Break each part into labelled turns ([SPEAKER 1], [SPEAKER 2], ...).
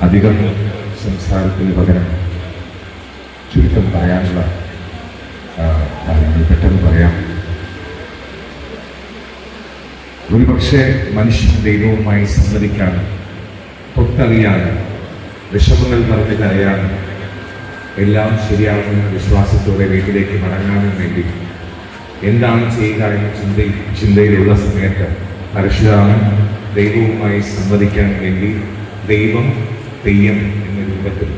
[SPEAKER 1] അധികം സംസാരത്തിന് പകരം ചുരുക്കം പറയാനുള്ള കാര്യങ്ങൾ പെട്ടെന്ന് പറയാം. ഒരുപക്ഷെ മനുഷ്യൻ ദൈവവുമായി സംവദിക്കാൻ തൊട്ടറിയാൻ വിഷമങ്ങൾ പറഞ്ഞ് കരയാൻ എല്ലാം ശരിയാകുമെന്ന വിശ്വാസത്തോടെ വീട്ടിലേക്ക് മടങ്ങാനും വേണ്ടി എന്താണ് ചെയ്യുക എന്ന ചിന്തയിൽ ചിന്തയിലുള്ള സമയത്ത് പരശുരാമൻ ദൈവവുമായി സംവദിക്കാൻ വേണ്ടി ദൈവം തെയ്യം എന്ന രൂപത്തിൽ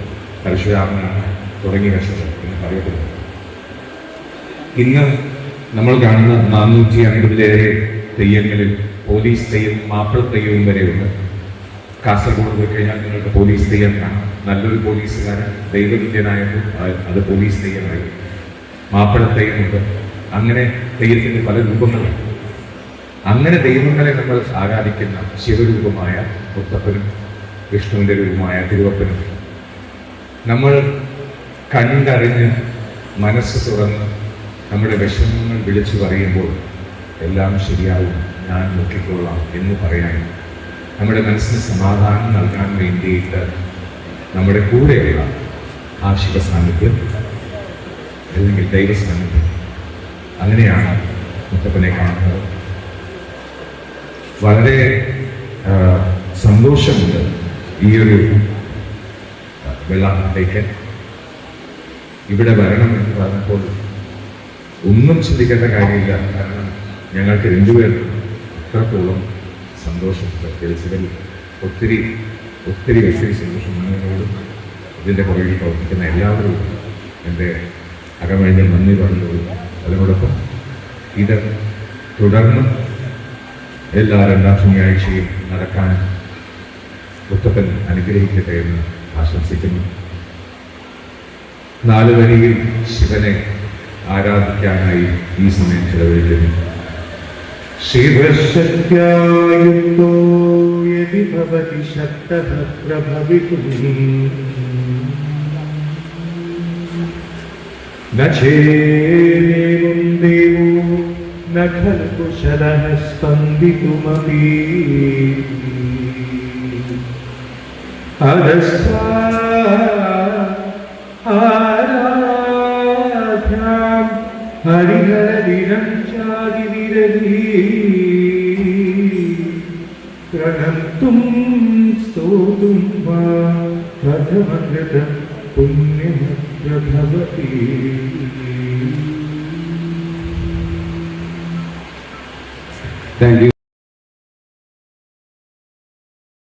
[SPEAKER 1] പരശുരാമനാണ് തുടങ്ങി വെച്ചത് എന്ന് പറയപ്പെടുന്നു. ഇന്ന് നമ്മൾ കാണുന്ന നാനൂറ്റി അൻപതിലേറെ തെയ്യങ്ങളിൽ പോലീസ് തെയ്യം മാപ്പിള തെയ്യവും വരെയുണ്ട്. കാസർഗോഡ് പോയി കഴിഞ്ഞാൽ നിങ്ങൾക്ക് പോലീസ് തെയ്യം കാണാം. നല്ലൊരു പോലീസുകാരൻ ദൈവവിദ്യനായപ്പോൾ അത് പോലീസ് തെയ്യമായി മാപ്പിള തെയ്യമുണ്ട്. അങ്ങനെ തെയ്യത്തിന് പല രൂപങ്ങളുണ്ട്. അങ്ങനെ ദൈവങ്ങളെ നമ്മൾ ആരാധിക്കുന്ന ശിവരൂപമായ മുത്തപ്പനും വിഷ്ണുവിന്റെ രൂപമായ തിരുവപ്പനും. നമ്മൾ കണ്ടറിഞ്ഞ് മനസ്സ് തുറന്ന് നമ്മുടെ വിഷമങ്ങൾ വിളിച്ചു പറയുമ്പോൾ എല്ലാം ശരിയാവും ഞാൻ നോക്കിക്കൊള്ളാം എന്ന് പറയാൻ നമ്മുടെ മനസ്സിന് സമാധാനം നൽകാൻ വേണ്ടിയിട്ട് നമ്മുടെ കൂടെയുള്ള ആ ശിവസാന്നിധ്യം അല്ലെങ്കിൽ ദൈവസാന്നിധ്യം അങ്ങനെയാണ് മുത്തപ്പനെ കാണുന്നത്. വളരെ സന്തോഷമുണ്ട് ഈ ഒരു ഇവിടെ വരണം എന്ന് പറഞ്ഞപ്പോൾ ഒന്നും ചിന്തിക്കേണ്ട കാര്യമില്ല. കാരണം ഞങ്ങൾക്ക് രണ്ടുപേർക്കും അത്രത്തോളം സന്തോഷം പ്രത്യേകിച്ചതിൽ ഒത്തിരി ഒത്തിരി ഒത്തിരി സന്തോഷം നിങ്ങളോടും ഇതിന്റെ പുറകിൽ പ്രവർത്തിക്കുന്ന എല്ലാവരും എന്റെ അകമഴിഞ്ഞ നന്ദി പറഞ്ഞോളും അതിനോടൊപ്പം ഇത് തുടർന്ന് എല്ലാ രണ്ടാം ശനിയാഴ്ചയും നടക്കാൻ മുത്തപ്പൻ അനുഗ്രഹിക്കട്ടെ എന്ന് ആശംസിക്കുന്നു നാല് വരിയിൽ ശിവനെ ആരാധിക്കാനായി ഈ സമയം ചെലവഴിക്കുന്നു
[SPEAKER 2] शिवशक्त्यायुक्तो यदि भवति शक्तः प्रभवितुम् न चेदेवं देवो न खलु कुशलः स्पन्दितुमपि ആരാധ്യാം ഹരിഹരിരം ചാതിരതി പ്രണന്തും സ്തോതും വാ പ്രഥമകൃതം
[SPEAKER 1] പുണ്യമത്ര ഭവതി